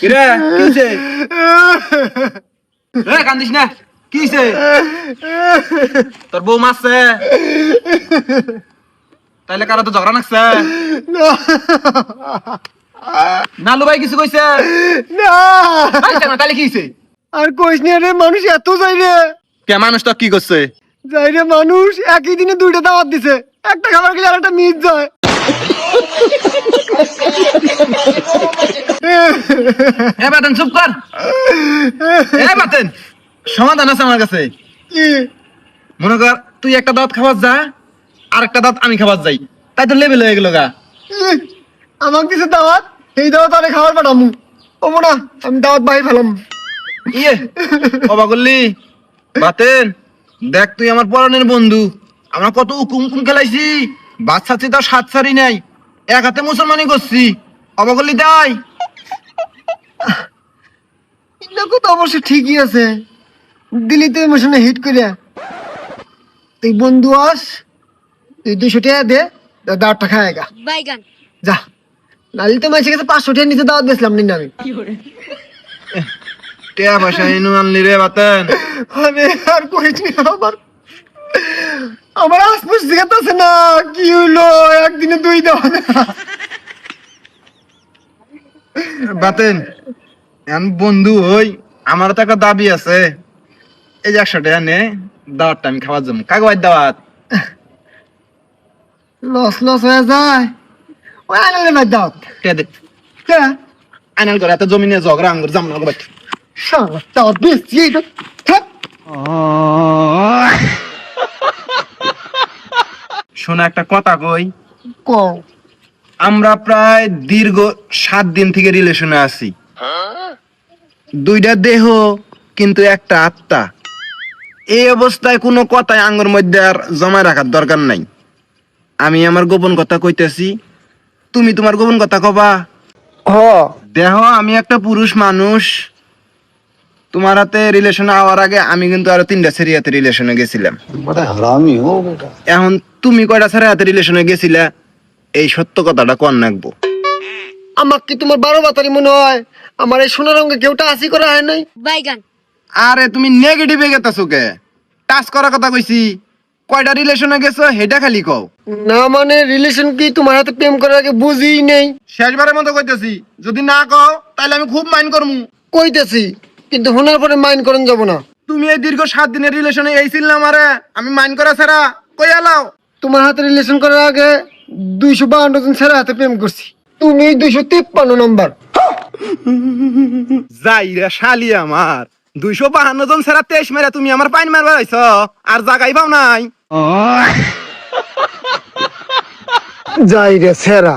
কিরে কিছে কান্দিস না। কিছে তোর বউ মারছে। তাইলে কারা তো ঝগড়া নাকছে। নালু ভাই কিছু কইছে? না। আইছে না তাইলে কি হইছে? আর কইস না রে মানুষ এত যাই রে। কে মানুষ তো কি করছে? যাই রে মানুষ একই দিনে দুইটা দাওয়াত দিছে। একটা খাবার খেলে আরেকটা মিস যায়। এ বাতেন চুপ কর। এ বাতেন সমাধান আছে আমার কাছে। মনে কর তুই একটা দাঁত খাবার যা আর একটা দাঁত আমি খাবার যাই। তাই তো লেভেল হয়ে গেল গা। আমাকে দিছে দাওয়াত? এই দাওয়াত আরে খাবার পাঠামু। ও না আমি দাওয়াত বাই ফেলাম। ইয়ে অবা করলি বাতেন দেখ তুই আমার পরনের বন্ধু। আমরা কত উকুম উকুম খেলাইছি। বাচ্চা তাও সাত সারি নাই। এক হাতে মুসলমানি করছি অবা করলি তাই দেখো তো অবশ্য ঠিকই আছে। দিলি তো ইমোশনে হিট করিয়া। তুই বন্ধু আস তুই দুশো টাকা দে দাওয়াতটা খায় গা। যা। নালি তো মাইসে গেছে পাঁচশো টাকা নিচে দাওয়াত বেসলাম নিন আমি। টিয়া পয়সা এনু আনলি রে বাতেন। আরে আর কইছি আমার। আমার আশপাশ জিগাতেছে না কি হলো একদিনে দুই দাওয়াত বাতেন এখন বন্ধু হই আমারও তো একটা দাবি আছে। এই যে একশো টাকা নে দাওয়াতটা আমি খাওয়ার জন্য। কাগজ দাওয়াত? লস লস হয়ে যায়। ওই আনালে ভাই দাওয়াত। টিয়া দে? কে? আইনাল করে এত জমি নিয়ে ঝগড়া আঙ্গুর জামনা শালা দাওয়াত বেশি এইটা থাক। শোনা একটা কথা কই। আমরা প্রায় দীর্ঘ সাত দিন থেকে রিলেশনে আছি। দুইটা দেহ কিন্তু একটা আত্মা। এই অবস্থায় কোনো কথায় আঙ্গুর মধ্যে আর জমা রাখার দরকার নাই। আমি আমার গোপন কথা কইতেছি। তুমি তোমার গোপন কথা কবা। দেহ আমি একটা পুরুষ মানুষ। তোমার হাতে রিলেশনে আওয়ার আগে আমি কিন্তু আরও তিনটা সিরিয়াতে রিলেশনে গেছিলাম। এখন তুমি কয়টা ছেড়ে হাতে রিলেশনে গেছিলা? এই সত্য কথাটা কন রাখব আমার কি তোমার বারো বাতারি মনে হয়? আমার এই সোনার রঙে কেউটা আসি করা হয় নাই? বাইগান। আরে তুমি নেগেটিভে গেতাছো কে? টাচ করার কথা কইছি। কয়টা রিলেশনে গেছো হেটা খালি কও। না মানে রিলেশন কি তোমার হাতে প্রেম করার আগে বুঝিই নেই? শেষবারের মতো কইতেছি যদি না কও তাহলে আমি খুব মাইন্ড করমু। কইতেছি কিন্তু শোনার পরে মাইন্ড করেন যাব না। তুমি এই দীর্ঘ সাত দিনের রিলেশনে এই ছিল আমারে আমি মাইন্ড করা ছাড়া কই আলাও তোমার হাতে রিলেশন করার আগে দুইশো বাউন্ন জন ছেড়ে হাতে প্রেম করছি। তুমি দুইশো তিপ্পান্ন নম্বর। যাই রে শালি আমার দুইশো বাহান্ন জন ছাড়া তেইশ মেরা তুমি আমার পাইন মারবার হইছ আর জাগাই পাও নাই। যাই রে সেরা